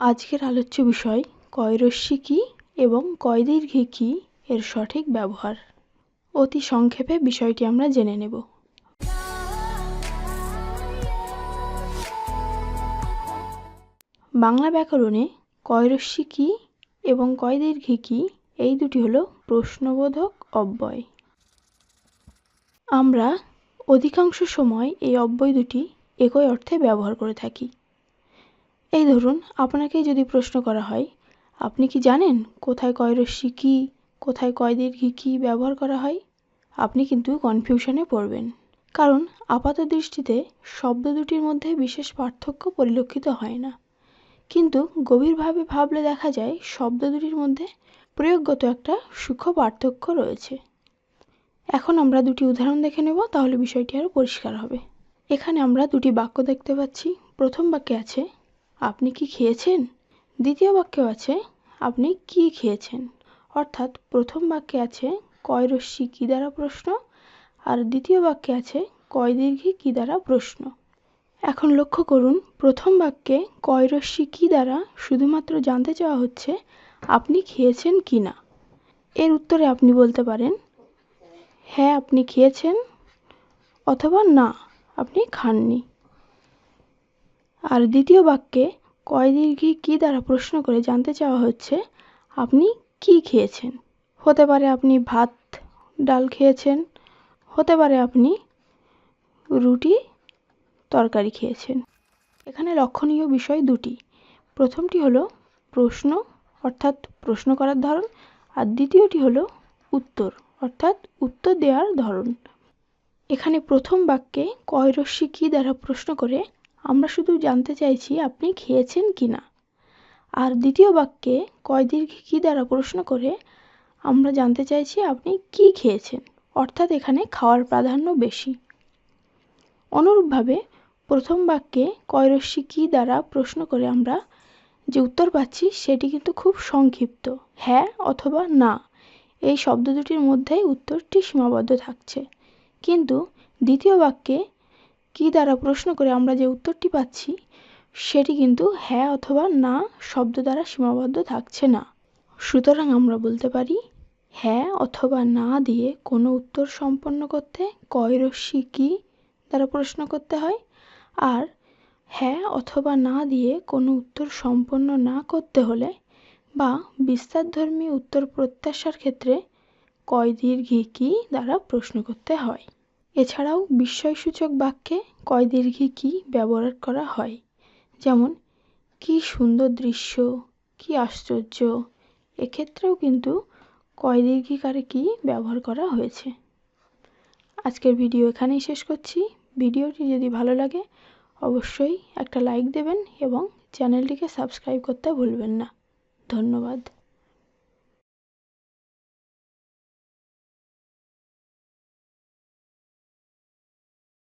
আজকের আলোচ্য বিষয় কয়রশ্মি কী এবং কয়দীর্ঘী কী এর সঠিক ব্যবহার? অতি সংক্ষেপে বিষয়টি আমরা জেনে নেব। বাংলা ব্যাকরণে কয়রশ্মি কী এবং কয়দীর্ঘী কী, এই দুটি হলো প্রশ্নবোধক অব্যয়। আমরা অধিকাংশ সময় এই অব্যয় দুটি একই অর্থে ব্যবহার করে থাকি। এই ধরুন আপনাকে যদি প্রশ্ন করা হয়, আপনি কি জানেন কোথায় কয় রশ্মি কী, কোথায় কয়দীর্ঘী কী ব্যবহার করা হয়? আপনি কিন্তু কনফিউশনে পড়বেন। কারণ আপাত দৃষ্টিতে শব্দ দুটির মধ্যে বিশেষ পার্থক্য পরিলক্ষিত হয় না। কিন্তু গভীরভাবে ভাবলে দেখা যায় শব্দ দুটির মধ্যে প্রয়োগগত একটা সূক্ষ্ম পার্থক্য রয়েছে। এখন আমরা দুটি উদাহরণ দেখে নেব, তাহলে বিষয়টি আরও পরিষ্কার হবে। এখানে আমরা দুটি বাক্য দেখতে পাচ্ছি। প্রথম বাক্যে আছে আপনি কি খেয়েছেন? দ্বিতীয় বাক্যেও আছে, আপনি কি খেয়েছেন? অর্থাৎ প্রথম বাক্যে আছে, কয় রশ্মি কী দ্বারা প্রশ্ন? আর দ্বিতীয় বাক্যে আছে, কয় দীর্ঘী কী দ্বারা প্রশ্ন? এখন লক্ষ্য করুন, প্রথম বাক্যে কয় রশ্মি কী দ্বারা শুধুমাত্র জানতে চাওয়া হচ্ছে, আপনি খেয়েছেন কি না? এর উত্তরে আপনি বলতে পারেন হ্যাঁ আপনি খেয়েছেন, অথবা না, আপনি খাননি। আর দ্বিতীয় বাক্যে কয় দীর্ঘী কী দ্বারা প্রশ্ন করে জানতে চাওয়া হচ্ছে? আপনি কি খেয়েছেন? হতে পারে আপনি ভাত, ডাল খেয়েছেন। হতে পারে আপনি রুটি, তরকারি খেয়েছেন। এখানে লক্ষণীয় বিষয় দুটি। প্রথমটি হলো প্রশ্ন, অর্থাৎ প্রশ্ন করার ধরন, আর দ্বিতীয়টি হলো উত্তর, অর্থাৎ উত্তর দেওয়ার ধরন। এখানে প্রথম বাক্যে কয় রশ্মি কী দ্বারা প্রশ্ন করে আমরা শুধু জানতে চাইছি আপনি খেয়েছেন কি না। আর দ্বিতীয় বাক্যে কয় দীর্ঘ কী দ্বারা প্রশ্ন করে, আমরা জানতে চাইছি আপনি কি খেয়েছেন, অর্থাৎ এখানে খাওয়ার প্রাধান্য বেশি। অনুরূপভাবে প্রথম বাক্যে কয়রশ্মি কী দ্বারা প্রশ্ন করে আমরা যে উত্তর পাচ্ছি সেটি কিন্তু খুব সংক্ষিপ্ত হ্যাঁ অথবা না। এই শব্দ দুটির মধ্যেই উত্তরটি সীমাবদ্ধ থাকছে। কিন্তু দ্বিতীয় বাক্যে কী দ্বারা প্রশ্ন করে আমরা যে উত্তরটি পাচ্ছি, সেটি কিন্তু হ্যাঁ অথবা না শব্দ দ্বারা সীমাবদ্ধ থাকছে না। সুতরাং আমরা বলতে পারি হ্যাঁ অথবা না দিয়ে কোনো উত্তর সম্পন্ন করতে কয় রশ্মি কী দ্বারা প্রশ্ন করতে হয়? আর হ্যাঁ অথবা না দিয়ে কোনো উত্তর সম্পন্ন না করতে হলে বা বিস্তারধর্মী উত্তর প্রত্যাশার ক্ষেত্রে কয় দীর্ঘী কী দ্বারা প্রশ্ন করতে হয়? এছাড়াও বিস্ময়সূচক বাক্যে কয় দীর্ঘী কী ব্যবহার করা হয়? যেমন, কী সুন্দর দৃশ্য, কী আশ্চর্য। এক্ষেত্রেও কিন্তু কয় দীর্ঘিকারে কী ব্যবহার করা হয়েছে। আজকের ভিডিও এখানেই শেষ করছি। ভিডিওটি যদি ভালো লাগে, অবশ্যই একটা লাইক দেবেন এবং চ্যানেলটিকে সাবস্ক্রাইব করতে ভুলবেন না। ধন্যবাদ।